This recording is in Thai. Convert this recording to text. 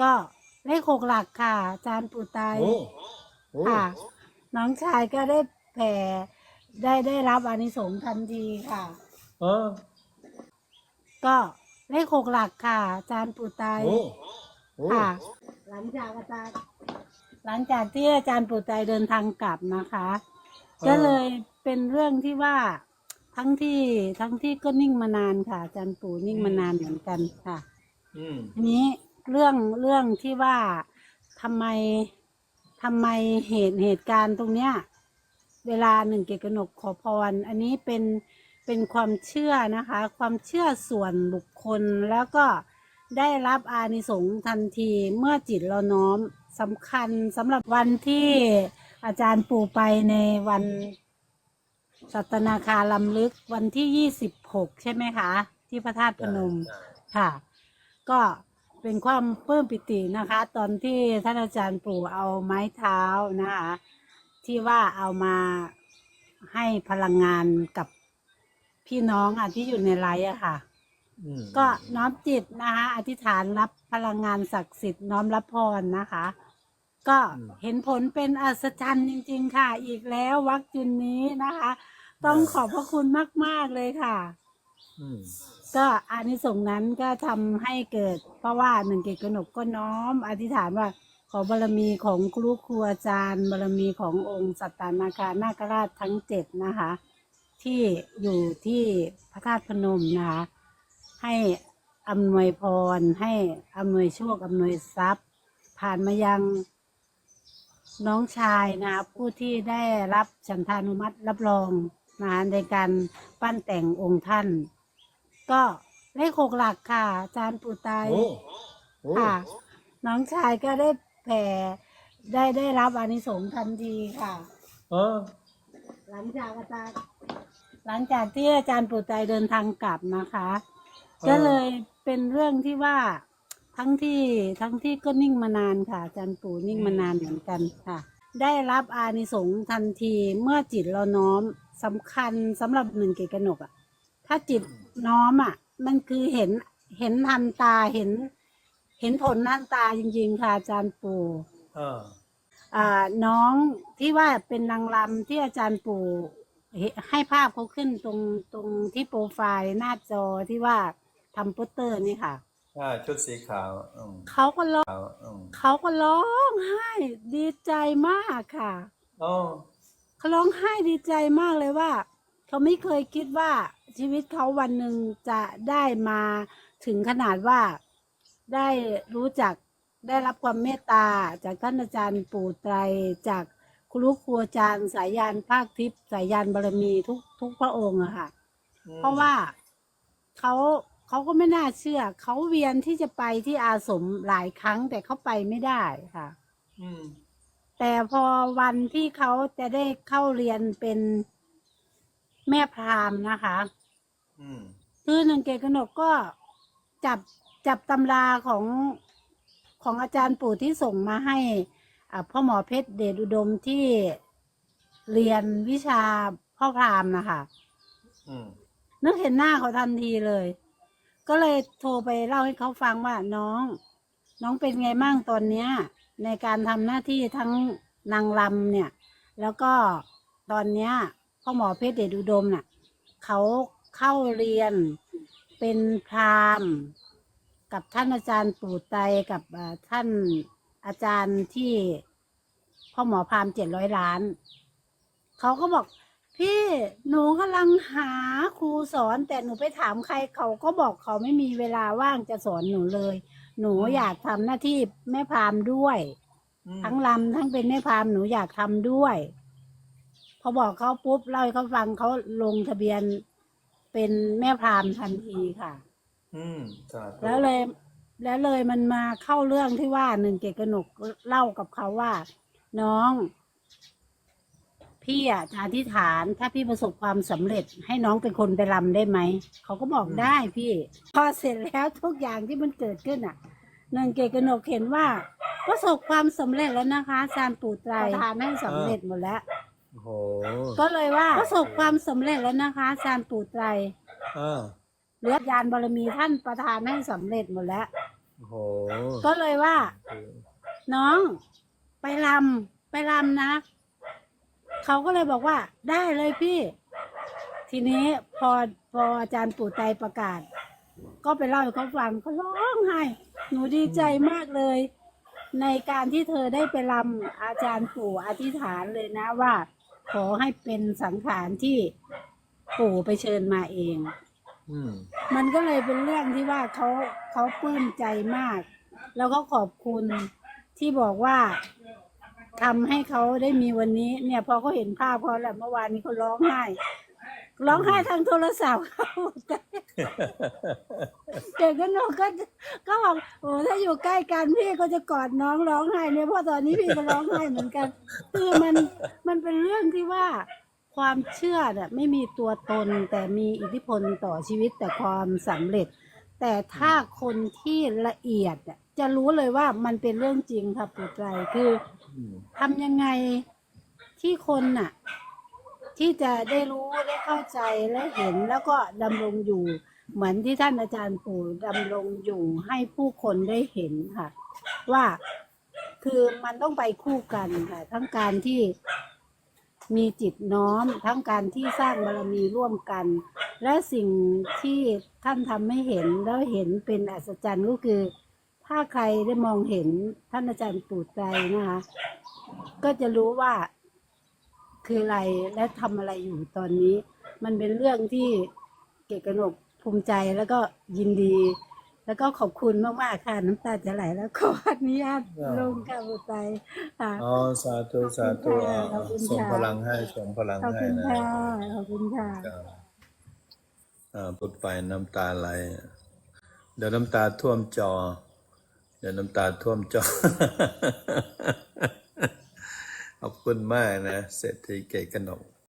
ก็เลขหกหลักค่ะ อาจารย์ปู่ไตรโอ้โอ้ค่ะ น้องชายก็ได้แผ่ได้ได้รับอานิสงส์ทันทีค่ะ เออก็เลขหกหลักค่ะ อาจารย์ปู่ไตรโอ้โอ้ค่ะ หลังจากอาจารย์ หลังจากที่อาจารย์ปู่ไตรเดินทางกลับนะคะ ก็เลยเป็นเรื่องที่ว่าทั้งที่ทั้งที่ก็นิ่งมานานค่ะ อาจารย์ปู่นิ่งมานานเหมือนกันค่ะอืม ทีนี้ เรื่องเรื่องที่ว่าทำไมทำไมเหตุเหตุการณ์ตรงเนี้ย เวลาหนึ่งเกตกนกขอพร อันนี้เป็นเป็นความเชื่อนะคะ ความเชื่อส่วนบุคคลแล้วก็ได้รับอานิสงส์ทันทีเมื่อจิตเราน้อมสำคัญสำหรับวันที่อาจารย์ปู่ไปในวันสัตนาคารลำลึกวันที่ยี่สิบหกใช่ไหมคะ ที่พระธาตุพนมใช่ค่ะ ก็ เป็นความปลื้มปิตินะคะ ตอนที่ท่านอาจารย์ปู่เอาไม้เท้านะคะ ที่ว่าเอามาให้พลังงานกับพี่น้องอะที่อยู่ในไลฟ์อะค่ะ อืมก็น้อมจิตนะคะ อธิษฐานรับพลังงานศักดิ์สิทธิ์น้อมรับพรนะคะ ก็เห็นผลเป็นอัศจรรย์จริง ๆ ค่ะ อีกแล้ววักจุนนี้นะคะ ต้องขอบพระคุณมาก ๆ เลยค่ะอืม ก็อานิสงส์นั้นก็ทำให้เกิด เพราะว่าหนึ่งเกตกนกก็น้อม อธิษฐานว่าขอบารมีของครูครูอาจารย์บารมีขององค์สัตตานาคานาคราชทั้งเจ็ดนะคะ ที่อยู่ที่พระธาตุพนมนะคะให้อำนวยพร ให้อำนวยโชคอำนวยทรัพย์ ผ่านมายังน้องชายนะคะผู้ที่ได้รับฉันทานุมัติรับรองนะในการปั้นแต่งองค์ท่าน ก็เลขหกหลักค่ะ อาจารย์ปู่ไตรโอ้โอ้ค่ะ น้องชายก็ได้แผ่ได้ได้รับอานิสงส์ทันทีค่ะ เออหลังจากอาจารย์หลังจากที่อาจารย์ปู่ไตรเดินทางกลับนะคะ ก็เลยเป็นเรื่องที่ว่าทั้งที่ทั้งที่ก็นิ่งมานานค่ะ อาจารย์ปู่นิ่งมานานเหมือนกันค่ะ ได้รับอานิสงส์ทันทีเมื่อจิตเราน้อมสำคัญสำหรับหนึ่งเกตกนกอะถ้าจิต น้อมอะมันคือเห็นเห็นทันตาเห็น เห็นผลทันตาจริง ๆ ค่ะอาจารย์ปู่เอออ่าน้องที่ว่าเป็นนางรำที่อาจารย์ปู่เห็นให้ภาพเขาขึ้นตรงตรงที่โปรไฟล์หน้าจอที่ว่าทำโปสเตอร์นี่ค่ะ ใช่ชุดสีขาวอืมเขาก็ร้องขาวอืมเขาก็ร้องไห้ดีใจมากค่ะ อ๋อ เขาร้องไห้ดีใจมากเลยว่า เขาไม่เคยคิดว่าชีวิตเขาวันหนึ่งจะได้มาถึงขนาดว่าได้รู้จักได้รับความเมตตา จากท่านอาจารย์ปู่ไตร จากครูครูอาจารย์สายยานภาคทิพย์สายยานบารมีทุกทุกพระองค์อะค่ะอืมเพราะว่าเขาเขาก็ไม่น่าเชื่อ เขาเวียนที่จะไปที่อาสมหลายครั้ง แต่เขาไปไม่ได้ค่ะอืมแต่พอวันที่เขาจะได้เข้าเรียนเป็น แม่พราหมณ์นะคะ อืม คือหนึ่งเกตกนกก็จับจับตำราของของอาจารย์ปู่ที่ส่งมาให้อ่าพ่อหมอเพชรเดชอุดมที่เรียนวิชาพ่อพราหมณ์นะคะอืม นึกเห็นหน้าเขาทันทีเลย ก็เลยโทรไปเล่าให้เขาฟังว่าน้อง น้องเป็นไงมั่งตอนเนี้ย ในการทำหน้าที่ทั้งนางรำเนี่ย แล้วก็ตอนเนี้ย พ่อหมอเพชรเดชอุดมน่ะเขาเข้าเรียนเป็นพราหมณ์กับท่านอาจารย์ปู่ไตรกับเอ่อท่านอาจารย์ที่พ่อหมอพราหมณ์เจ็ดร้อยล้าน เขาก็บอกพี่หนูกำลังหาครูสอน แต่หนูไปถามใครเขาก็บอกเขาไม่มีเวลาว่างจะสอนหนูเลย หนูอยากทำหน้าที่แม่พราหมณ์ด้วยอืมทั้งลำทั้งเป็นแม่พราหมณ์หนูอยากทำด้วยพ อบอกเขาปุ๊บเล่าให้เขาฟังเขาลงทะเบียนเป็นแม่พราหมณ์ทันทีค่ะ อืมสาธุแล้วเลยแล้วเลยมันมาเข้าเรื่องที่ว่าหนึ่งเกตกนกเล่ากับเขาว่า น้อง พี่อะจะอธิษฐานถ้าพี่ประสบความสำเร็จ ให้น้องเป็นคนไปรำได้ไหม เขาก็บอกได้พี่ พอเสร็จแล้วทุกอย่างที่มันเกิดขึ้นอะหนึ่งเกตกนกเห็นว่า ประสบความสำเร็จแล้วนะคะอาจารย์ปู่ไตรประทานให้สำเร็จหมดแล้ว โอ้โหก็เลยว่าประสบความสำเร็จแล้วนะคะอาจารย์ปู่ไตรเออเหลือยานบารมีท่านประทานให้สำเร็จหมดแล้ว โอ้โหก็เลยว่า น้องไปรำไปรำนะ เขาก็เลยบอกว่า ได้เลยพี่ ทีนี้พอพออาจารย์ปู่ไตรประกาศ ก็ไปเล่าให้เขาฟังเขาร้องไห้หนูดีใจมากเลย ในการที่เธอได้ไปรำอาจารย์ปู่อธิษฐานเลยนะว่า ขอให้เป็นสังขารที่ปู่ไปเชิญมาเอง อืม มันก็เลยเป็นเรื่องที่ว่าเขาเขาปลื้มใจมาก แล้วก็ขอบคุณที่บอกว่าทำให้เขาได้มีวันนี้ เนี่ยพอเขาเห็นภาพเขาแหละเมื่อวานนี้เขาร้องไห้ ร้องไห้ทางโทรศัพท์เขาเด็กก็นกก็ก็บอกโอ้ถ้าอยู่ใกล้กันพี่ก็จะกอดน้องร้องไห้เนี่ยเพราะตอนนี้พี่ก็ร้องไห้เหมือนกันคือมันมันเป็นเรื่องที่ว่าความเชื่อเนี่ยไม่มีตัวตนแต่มีอิทธิพลต่อชีวิตแต่ความสำเร็จ แต่ถ้าคนที่ละเอียดจะรู้เลยว่ามันเป็นเรื่องจริงค่ะปู่ไตรคืออืมทำยังไงที่คนน่ะ ที่จะได้รู้ได้เข้าใจและเห็นแล้วก็ดำรงอยู่ เหมือนที่ท่านอาจารย์ปู่ดำรงอยู่ให้ผู้คนได้เห็นค่ะ ว่าคือมันต้องไปคู่กันค่ะ ทั้งการที่มีจิตน้อม ทั้งการที่สร้างบารมีร่วมกัน และสิ่งที่ท่านทำให้เห็นแล้วเห็นเป็นอัศจรรย์ก็คือ ถ้าใครได้มองเห็นท่านอาจารย์ปู่ไตรนะคะก็จะรู้ว่า คืออะไรและทำอะไรอยู่ตอนนี้ มันเป็นเรื่องที่เกดกนกภูมิใจแล้วก็ยินดี แล้วก็ขอบคุณมากๆค่ะน้ำตาจะไหลแล้วขออนุญาตลงกับปู่ไตรค่ะ อ๋อสาธุสาธุอ่าขอบคุณค่ะ ส่งพลังให้ส่งพลังขอบให้คุณนะค่ะขอบคุณค่ะครับอ่าพูดไปน้ำตาไหล เดี๋ยวน้ำตาท่วมจอ เดี๋ยวน้ำตาท่วมจอ ขอบคุณมากนะ เศรษฐีเกตกนก